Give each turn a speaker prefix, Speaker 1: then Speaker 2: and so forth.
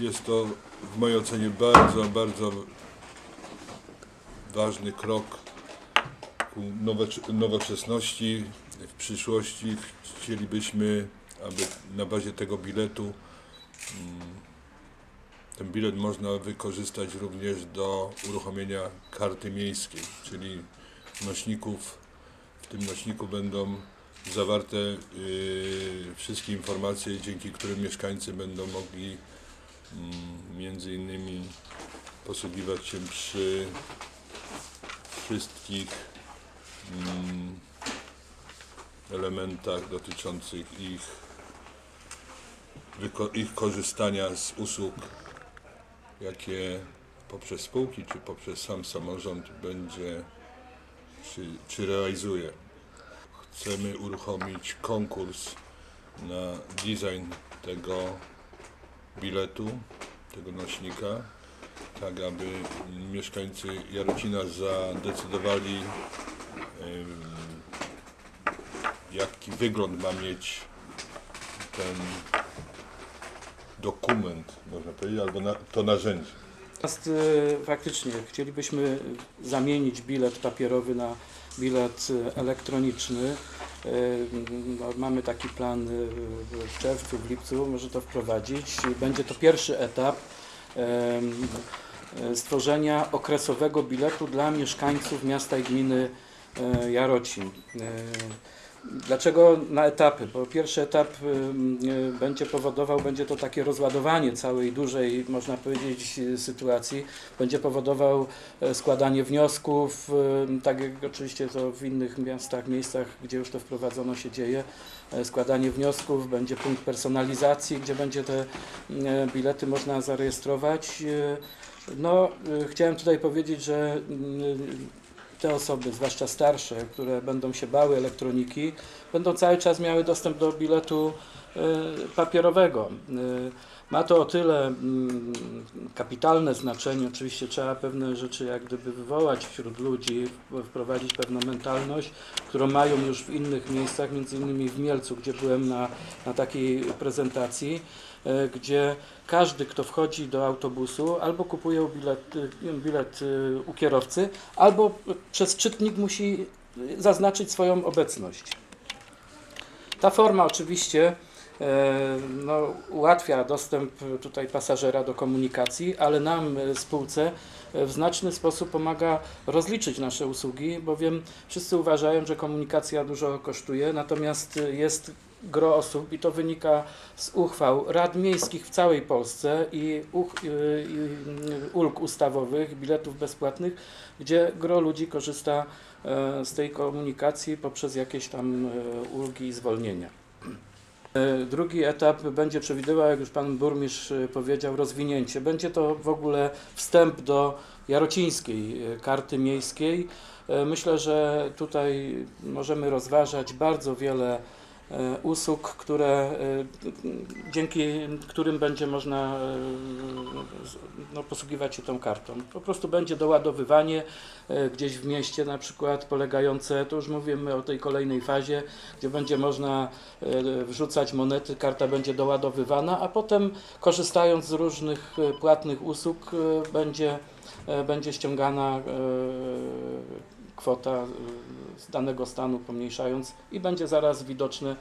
Speaker 1: jest to w mojej ocenie bardzo, bardzo ważny krok ku nowocze- nowoczesności. W przyszłości chcielibyśmy, aby na bazie tego biletu mm, ten bilet można wykorzystać również do uruchomienia karty miejskiej, czyli nośników. W tym nośniku będą zawarte yy, wszystkie informacje, dzięki którym mieszkańcy będą mogli między innymi posługiwać się przy wszystkich mm, elementach dotyczących ich, ich korzystania z usług, jakie poprzez spółki czy poprzez sam samorząd będzie czy, czy realizuje. Chcemy uruchomić konkurs na design tego biletu, tego nośnika, tak aby mieszkańcy Jarocina zadecydowali, jaki wygląd ma mieć ten dokument, można powiedzieć, albo to narzędzie.
Speaker 2: Natomiast y, faktycznie chcielibyśmy zamienić bilet papierowy na bilet y, elektroniczny. Y, no, Mamy taki plan w czerwcu, w lipcu, może to wprowadzić. Będzie to pierwszy etap stworzenia okresowego biletu dla mieszkańców miasta i gminy Jarocin. Dlaczego na etapy? Bo pierwszy etap y, y, będzie powodował, będzie to takie rozładowanie całej dużej, można powiedzieć, sytuacji. Będzie powodował e, składanie wniosków, y, tak jak oczywiście to w innych miastach, miejscach, gdzie już to wprowadzono się dzieje. E, Składanie wniosków, będzie punkt personalizacji, gdzie będzie te e, bilety można zarejestrować. No, chciałem tutaj powiedzieć, że te osoby, zwłaszcza starsze, które będą się bały elektroniki, będą cały czas miały dostęp do biletu papierowego. Y, Ma to o tyle mm, kapitalne znaczenie, oczywiście trzeba pewne rzeczy jak gdyby wywołać wśród ludzi, wprowadzić pewną mentalność, którą mają już w innych miejscach, między innymi w Mielcu, gdzie byłem na, na takiej prezentacji, e, gdzie każdy, kto wchodzi do autobusu, albo kupuje bilet, bilet u kierowcy, albo przez czytnik musi zaznaczyć swoją obecność. Ta forma oczywiście e, no, ułatwia dostęp tutaj pasażera do komunikacji, ale nam, e, spółce, e, w znaczny sposób pomaga rozliczyć nasze usługi, bowiem wszyscy uważają, że komunikacja dużo kosztuje, natomiast e, jest gro osób i to wynika z uchwał rad miejskich w całej Polsce i, uch, ulg ustawowych, biletów bezpłatnych, gdzie gro ludzi korzysta e, z tej komunikacji poprzez jakieś tam e, ulgi i zwolnienia. E, Drugi etap będzie przewidywał, jak już Pan Burmistrz e, powiedział, rozwinięcie. Będzie to w ogóle wstęp do jarocińskiej e, karty miejskiej. Myślę, że tutaj możemy rozważać bardzo wiele usług, które, e, dzięki którym będzie można e, no, posługiwać się tą kartą. Po prostu będzie doładowywanie e, gdzieś w mieście na przykład polegające, to już mówimy o tej kolejnej fazie, gdzie będzie można e, wrzucać monety, karta będzie doładowywana, a potem korzystając z różnych e, płatnych usług e, będzie, e, będzie ściągana e, kwota e, z danego stanu pomniejszając i będzie zaraz widoczne